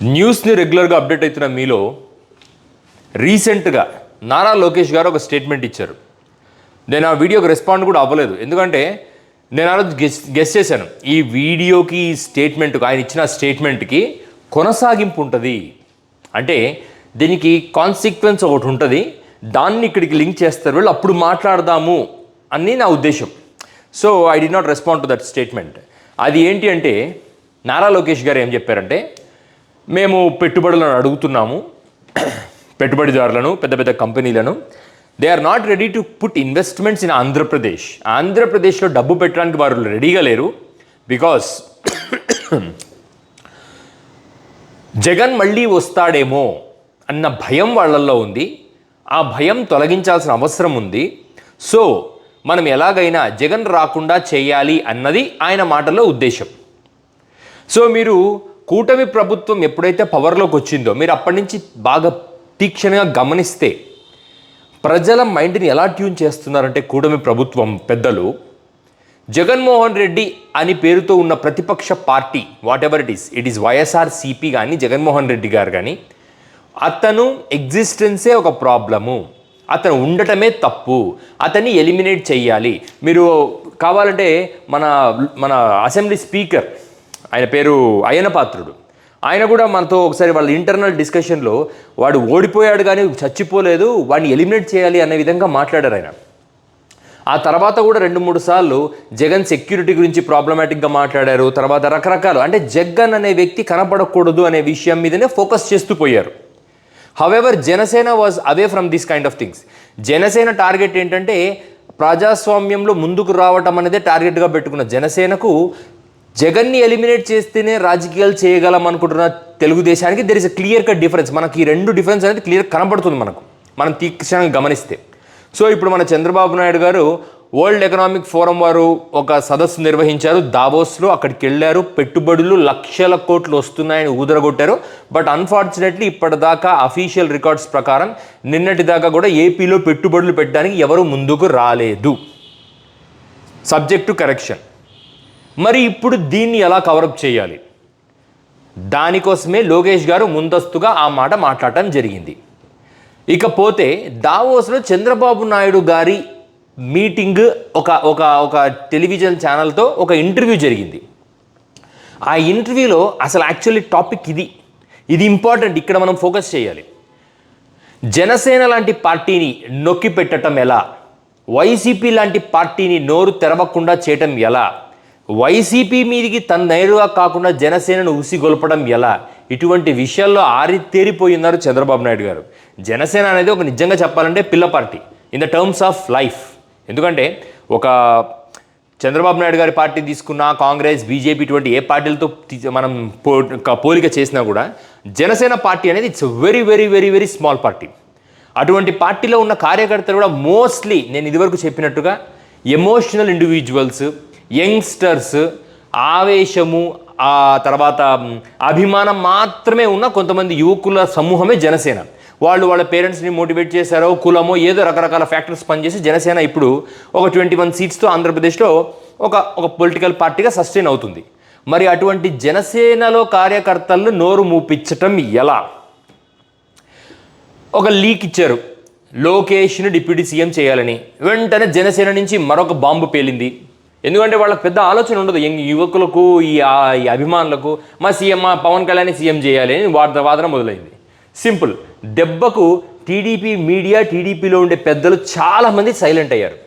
న్యూస్ని రెగ్యులర్గా అప్డేట్ అవుతున్న మీలో రీసెంట్గా నారా లోకేష్ గారు ఒక స్టేట్మెంట్ ఇచ్చారు. నేను ఆ వీడియోకి రెస్పాండ్ కూడా అవ్వలేదు. ఎందుకంటే నేను ఆ రోజు గెస్ గెస్ చేశాను. ఈ వీడియోకి ఈ స్టేట్మెంట్కి ఆయన ఇచ్చిన స్టేట్మెంట్కి కొనసాగింపు ఉంటుంది. అంటే దీనికి కాన్సిక్వెన్స్ ఒకటి ఉంటుంది. దాన్ని ఇక్కడికి లింక్ చేస్తారు. వీళ్ళు అప్పుడు మాట్లాడదాము అని నా ఉద్దేశం. So I did not respond to that statement అది ఏంటి అంటే నారా లోకేష్ గారు ఏం చెప్పారంటే మేము పెట్టుబడులను అడుగుతున్నాము పెట్టుబడిదారులను పెద్ద పెద్ద కంపెనీలను. They are not ready to put investments in Andhra Pradesh ఆంధ్రప్రదేశ్లో డబ్బు పెట్టడానికి వారు రెడీగా లేరు బికాస్ జగన్ మళ్ళీ వస్తాడేమో అన్న భయం వాళ్ళల్లో ఉంది. ఆ భయం తొలగించాల్సిన అవసరం ఉంది. సో మనం ఎలాగైనా జగన్ రాకుండా చేయాలి అన్నది ఆయన మాటల్లో ఉద్దేశం. సో మీరు కూటమి ప్రభుత్వం ఎప్పుడైతే పవర్లోకి వచ్చిందో మీరు అప్పటి నుంచి బాగా తీక్షణంగా గమనిస్తే ప్రజల మైండ్ని ఎలా ట్యూన్ చేస్తున్నారంటే కూటమి ప్రభుత్వం పెద్దలు జగన్మోహన్ రెడ్డి అని పేరుతో ఉన్న ప్రతిపక్ష party whatever it is it is YSR CP కానీ జగన్మోహన్ రెడ్డి గారు కానీ అతను ఎగ్జిస్టెన్సే ఒక ప్రాబ్లము అతను ఉండటమే తప్పు. అతన్ని ఎలిమినేట్ చేయాలి. మీరు కావాలంటే మన మన అసెంబ్లీ స్పీకర్ ఆయన పేరు అయ్యన పాత్రుడు. ఆయన కూడా మనతో ఒకసారి వాళ్ళ ఇంటర్నల్ డిస్కషన్లో వాడు ఓడిపోయాడు కానీ చచ్చిపోలేదు వాడిని ఎలిమినేట్ చేయాలి అనే విధంగా మాట్లాడారు ఆయన. ఆ తర్వాత కూడా రెండు మూడు సార్లు జగన్ సెక్యూరిటీ గురించి ప్రాబ్లమాటిక్గా మాట్లాడారు తర్వాత రకరకాలు. అంటే జగన్ అనే వ్యక్తి కనపడకూడదు అనే విషయం మీదనే ఫోకస్ చేస్తూ పోయారు. However Janasena was away from this kind of things Janasena target ఏంటంటే ప్రజాస్వామ్యంలో ముందుకు రావటం అనేది టార్గెట్గా పెట్టుకున్న జనసేనకు జగన్ని ఎలిమినేట్ చేస్తేనే రాజకీయాలు చేయగలం అనుకుంటున్న తెలుగుదేశానికి there is a clear cut difference మనకి ఈ రెండు డిఫరెన్స్ అనేది క్లియర్ కనపడుతుంది మనకు. మనం తీక్షణంగా గమనిస్తే. సో ఇప్పుడు మన చంద్రబాబు నాయుడు గారు వరల్డ్ ఎకనామిక్ ఫోరం వారు ఒక సదస్సు నిర్వహించారు. దావోస్లో అక్కడికి వెళ్ళారు పెట్టుబడులు లక్షల కోట్లు వస్తున్నాయని ఊదరగొట్టారు. బట్ అన్ఫార్చునేట్లీ ఇప్పటిదాకా అఫీషియల్ రికార్డ్స్ ప్రకారం నిన్నటి దాకా కూడా ఏపీలో పెట్టుబడులు పెట్టడానికి ఎవరు ముందుకు రాలేదు. సబ్జెక్ట్ టు కరెక్షన్ మరి ఇప్పుడు దీన్ని ఎలా కవరప్ చేయాలి? దానికోసమే లోకేష్ గారు ముందస్తుగా ఆ మాట మాట్లాడటం జరిగింది. ఇకపోతే దావోస్లో చంద్రబాబు నాయుడు గారి మీటింగ్ ఒక ఒక ఒక టెలివిజన్ ఛానల్తో ఒక ఇంటర్వ్యూ జరిగింది. ఆ ఇంటర్వ్యూలో అసలు యాక్చువల్లీ టాపిక్ ఇది. ఇది ఇంపార్టెంట్ ఇక్కడ మనం ఫోకస్ చేయాలి. జనసేన లాంటి పార్టీని నొక్కి పెట్టడం ఎలా వైసీపీ లాంటి పార్టీని నోరు తెరవకుండా చేయటం ఎలా? వైసీపీ మీదికి తన నేరుగా కాకుండా జనసేనను ఉసిగొల్పడం ఎలా? ఇటువంటి విషయాల్లో ఆరితేరిపోయి ఉన్నారు చంద్రబాబు నాయుడు గారు. జనసేన అనేది ఒక నిజంగా చెప్పాలంటే పిల్ల party. In the terms of life ఎందుకంటే ఒక చంద్రబాబు నాయుడు గారి పార్టీ తీసుకున్న కాంగ్రెస్ బీజేపీ ఇటువంటి ఏ పార్టీలతో మనం పో పోలిక చేసినా కూడా జనసేన పార్టీ అనేది it's very very very very small party అటువంటి పార్టీలో ఉన్న కార్యకర్తలు కూడా మోస్ట్లీ నేను ఇదివరకు చెప్పినట్టుగా ఎమోషనల్ ఇండివిజువల్స్ యంగ్స్టర్స్ ఆవేశము ఆ తర్వాత అభిమానం మాత్రమే ఉన్న కొంతమంది యువకుల సమూహమే జనసేన. వాళ్ళు వాళ్ళ పేరెంట్స్ని మోటివేట్ చేశారో కులమో ఏదో రకరకాల ఫ్యాక్టర్స్ పనిచేసి జనసేన ఇప్పుడు ఒక ట్వంటీ వన్ సీట్స్తో ఆంధ్రప్రదేశ్లో ఒక ఒక పొలిటికల్ పార్టీగా సస్టైన్ అవుతుంది. మరి అటువంటి జనసేనలో కార్యకర్తలను నోరు మూపించటం ఎలా? ఒక లీక్ ఇచ్చారు. లోకేష్ను డిప్యూటీ సీఎం చేయాలని. వెంటనే జనసేన నుంచి మరొక బాంబు పేలింది. ఎందుకంటే వాళ్ళకి పెద్ద ఆలోచన ఉండదు. యువకులకు ఈ అభిమానులకు మా సీఎం మా పవన్ కళ్యాణ్ సీఎం చేయాలి అని వార్త వాదన మొదలైంది. సింపుల్. దెబ్బకు టీడీపీ మీడియా టీడీపీలో ఉండే పెద్దలు చాలామంది సైలెంట్ అయ్యారు.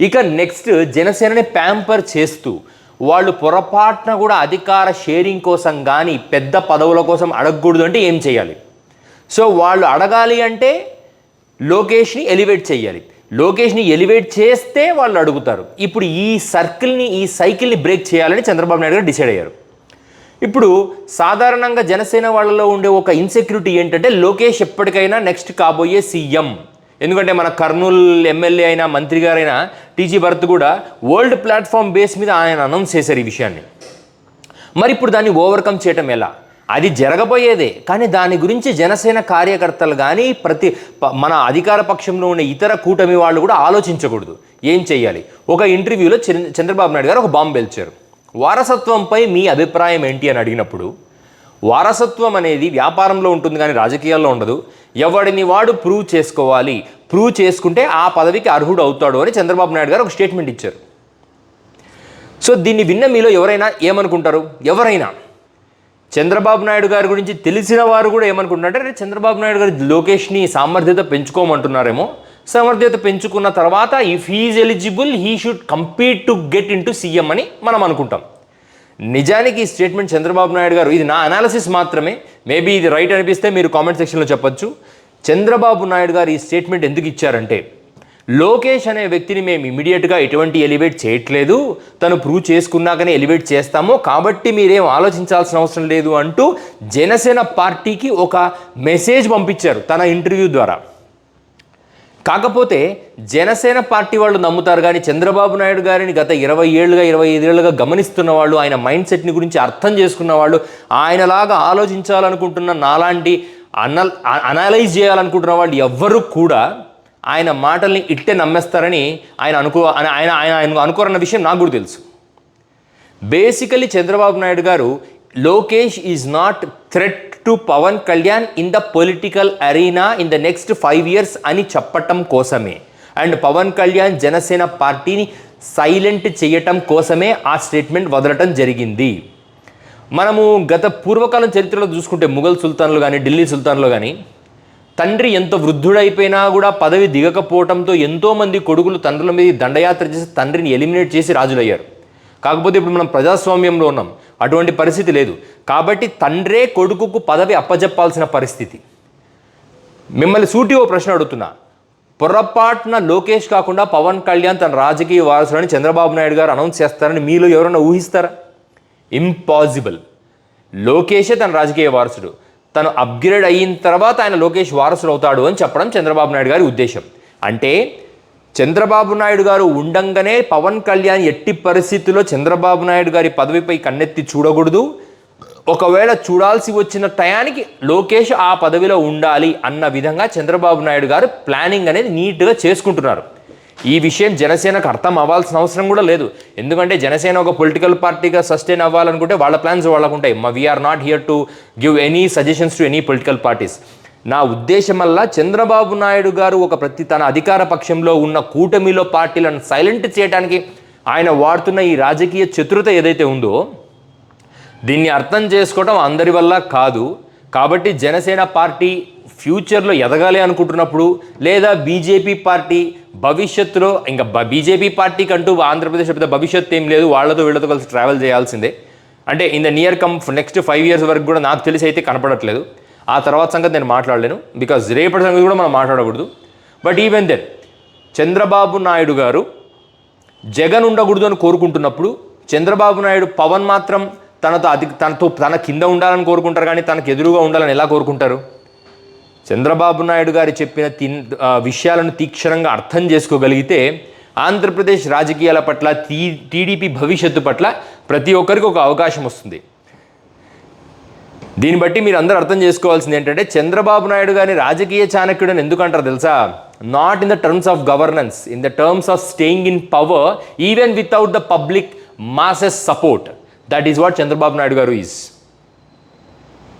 ఇక నెక్స్ట్ జనసేనని ప్యాంపర్ చేస్తూ వాళ్ళు పొరపాటున కూడా అధికార షేరింగ్ కోసం కానీ పెద్ద పదవుల కోసం అడగకూడదు అంటే ఏం చేయాలి? సో వాళ్ళు అడగాలి అంటే లోకేష్ని ఎలివేట్ చేయాలి. లోకేష్ని ఎలివేట్ చేస్తే వాళ్ళు అడుగుతారు. ఇప్పుడు ఈ సర్కిల్ని ఈ సైకిల్ని బ్రేక్ చేయాలని చంద్రబాబు నాయుడు గారు డిసైడ్ అయ్యారు. ఇప్పుడు సాధారణంగా జనసేన వాళ్ళలో ఉండే ఒక ఇన్సెక్యూరిటీ ఏంటంటే లోకేష్ ఎప్పటికైనా నెక్స్ట్ కాబోయే సీఎం. ఎందుకంటే మన కర్నూలు ఎమ్మెల్యే అయిన మంత్రి గారైన టీజీ భరత్ కూడా వరల్డ్ ప్లాట్ఫామ్ బేస్ మీద ఆయన అనౌన్స్ చేశారు ఈ విషయాన్ని. మరి ఇప్పుడు దాన్ని ఓవర్కమ్ చేయటం ఎలా? అది జరగబోయేదే. కానీ దాని గురించి జనసేన కార్యకర్తలు కానీ ప్రతి ప- మన అధికార పక్షంలో ఉన్న ఇతర కూటమి వాళ్ళు కూడా ఆలోచించకూడదు. ఏం చేయాలి ఒక ఇంటర్వ్యూలో చంద్ర- చంద్రబాబు నాయుడు గారు ఒక బాంబు పేల్చారు. వారసత్వంపై మీ అభిప్రాయం ఏంటి అని అడిగినప్పుడు వారసత్వం అనేది వ్యాపారంలో ఉంటుంది కానీ రాజకీయాల్లో ఉండదు. ఎవడిని వాడు ప్రూవ్ చేసుకోవాలి? ప్రూవ్ చేసుకుంటే ఆ పదవికి అర్హుడు అవుతాడు అని చంద్రబాబు నాయుడు గారు ఒక స్టేట్మెంట్ ఇచ్చారు. సో దీన్ని విన్న మీలో ఎవరైనా ఏమనుకుంటారు? ఎవరైనా? చంద్రబాబు నాయుడు గారి గురించి తెలిసిన వారు కూడా ఏమనుకుంటున్నారంటే అంటే చంద్రబాబు నాయుడు గారి లోకేష్ని సామర్థ్యత పెంచుకోమంటున్నారేమో. సామర్థ్యత పెంచుకున్న తర్వాత if he's eligible he should compete to get into CM అని మనం అనుకుంటాం. నిజానికి ఈ స్టేట్మెంట్ చంద్రబాబు నాయుడు గారు ఇది నా అనాలిసిస్ మాత్రమే. మేబీ ఇది రైట్ అనిపిస్తే మీరు కామెంట్ సెక్షన్లో చెప్పొచ్చు. చంద్రబాబు నాయుడు గారు ఈ స్టేట్మెంట్ ఎందుకు ఇచ్చారంటే లోకేష్ అనే వ్యక్తిని మేము ఇమీడియట్గా ఎటువంటి ఎలివేట్ చేయట్లేదు. తను ప్రూవ్ చేసుకున్నాకనే ఎలివేట్ చేస్తాము. కాబట్టి మీరేం ఆలోచించాల్సిన అవసరం లేదు అంటూ జనసేన పార్టీకి ఒక మెసేజ్ పంపించారు తన ఇంటర్వ్యూ ద్వారా. కాకపోతే జనసేన పార్టీ వాళ్ళు నమ్ముతారు కానీ చంద్రబాబు నాయుడు గారిని గత ఇరవై ఏళ్ళుగా ఇరవై ఐదేళ్ళుగా గమనిస్తున్న వాళ్ళు ఆయన మైండ్ సెట్ని గురించి అర్థం చేసుకున్న వాళ్ళు ఆయనలాగా ఆలోచించాలనుకుంటున్న నాలాంటి అన అనలైజ్ చేయాలనుకుంటున్న వాళ్ళు ఎవ్వరూ కూడా ఆయన మాటల్ని ఇట్టే నమ్మేస్తారని ఆయన అనుకో ఆయన ఆయన ఆయన అనుకోరన్న విషయం నాకు కూడా తెలుసు. Basically Chandrababu Naidu garu Lokesh is not threat to Pawan Kalyan in the political arena in the next five years అని చెప్పటం కోసమే. అండ్ పవన్ కళ్యాణ్ జనసేన పార్టీని సైలెంట్ చేయటం కోసమే ఆ స్టేట్మెంట్ వదలటం జరిగింది. మనము గత పూర్వకాలం చరిత్రలో చూసుకుంటే ముఘల్ సుల్తాన్లు కానీ ఢిల్లీ సుల్తాన్లు కానీ తండ్రి ఎంత వృద్ధుడైపోయినా కూడా పదవి దిగకపోవడంతో ఎంతోమంది కొడుకులు తండ్రుల మీద దండయాత్ర చేసి తండ్రిని ఎలిమినేట్ చేసి రాజులయ్యారు. కాకపోతే ఇప్పుడు మనం ప్రజాస్వామ్యంలో ఉన్నాం. అటువంటి పరిస్థితి లేదు. కాబట్టి తండ్రే కొడుకుకు పదవి అప్పజెప్పాల్సిన పరిస్థితి. మిమ్మల్ని సూటి ఓ ప్రశ్న అడుగుతున్నా. పొరపాటున లోకేష్ కాకుండా పవన్ కళ్యాణ్ తన రాజకీయ వారసులని చంద్రబాబు నాయుడు గారు అనౌన్స్ చేస్తారని మీలో ఎవరైనా ఊహిస్తారా? ఇంపాసిబుల్. లోకేషే తన రాజకీయ వారసుడు. తను అప్గ్రేడ్ అయిన తర్వాత ఆయన లోకేష్ వారసుడు అవుతాడు అని చెప్పడం చంద్రబాబు నాయుడు గారి ఉద్దేశం. అంటే చంద్రబాబు నాయుడు గారు ఉండంగానే పవన్ కళ్యాణ్ ఎట్టి పరిస్థితుల్లో చంద్రబాబు నాయుడు గారి పదవిపై కన్నెత్తి చూడకూడదు. ఒకవేళ చూడాల్సి వచ్చిన టయానికి లోకేష్ ఆ పదవిలో ఉండాలి అన్న విధంగా చంద్రబాబు నాయుడు గారు ప్లానింగ్ అనేది నీట్గా చేసుకుంటున్నారు. ఈ విషయం జనసేనకు అర్థం అవ్వాల్సిన అవసరం కూడా లేదు. ఎందుకంటే జనసేన ఒక పొలిటికల్ పార్టీగా సస్టైన్ అవ్వాలనుకుంటే వాళ్ళ ప్లాన్స్ వాళ్ళకు ఉంటాయి మా we're not here to give any suggestions to any political parties నా ఉద్దేశం వల్ల చంద్రబాబు నాయుడు గారు ఒక ప్రతి తన అధికార పక్షంలో ఉన్న కూటమిలో పార్టీలను సైలెంట్ చేయడానికి ఆయన వాడుతున్న ఈ రాజకీయ చతురత ఏదైతే ఉందో దీన్ని అర్థం చేసుకోవడం అందరి వల్ల కాదు. కాబట్టి జనసేన పార్టీ ఫ్యూచర్లో ఎదగాలి అనుకుంటున్నప్పుడు లేదా బీజేపీ పార్టీ భవిష్యత్తులో ఇంకా బీజేపీ పార్టీకి అంటూ ఆంధ్రప్రదేశ్ పెద్ద భవిష్యత్తు ఏం లేదు వాళ్ళతో వీళ్ళతో కలిసి ట్రావెల్ చేయాల్సిందే. అంటే in the near come next five years వరకు కూడా నాకు తెలిసి అయితే కనపడట్లేదు. ఆ తర్వాత సంగతి నేను మాట్లాడలేను బికాజ్ రేపటి సంగతి కూడా మనం మాట్లాడకూడదు. But even then Chandrababu Naidu garu Jagan ఉండకూడదు అని కోరుకుంటున్నప్పుడు చంద్రబాబు నాయుడు పవన్ మాత్రం తనతో అది తనతో తన కింద ఉండాలని కోరుకుంటారు కానీ తనకు ఎదురుగా ఉండాలని ఎలా కోరుకుంటారు? చంద్రబాబు నాయుడు గారు చెప్పిన తిన్ విషయాలను తీక్షణంగా అర్థం చేసుకోగలిగితే ఆంధ్రప్రదేశ్ రాజకీయాల పట్ల టీ టీడీపీ భవిష్యత్తు పట్ల ప్రతి ఒక్కరికి ఒక అవకాశం వస్తుంది. దీన్ని బట్టి మీరు అందరూ అర్థం చేసుకోవాల్సింది ఏంటంటే చంద్రబాబు నాయుడు గారిని రాజకీయ చాణక్యుడు అని ఎందుకంటారు తెలుసా? Not in the terms of governance in the terms of staying in power even without the public masses support that is what Chandrababu Naidu garu is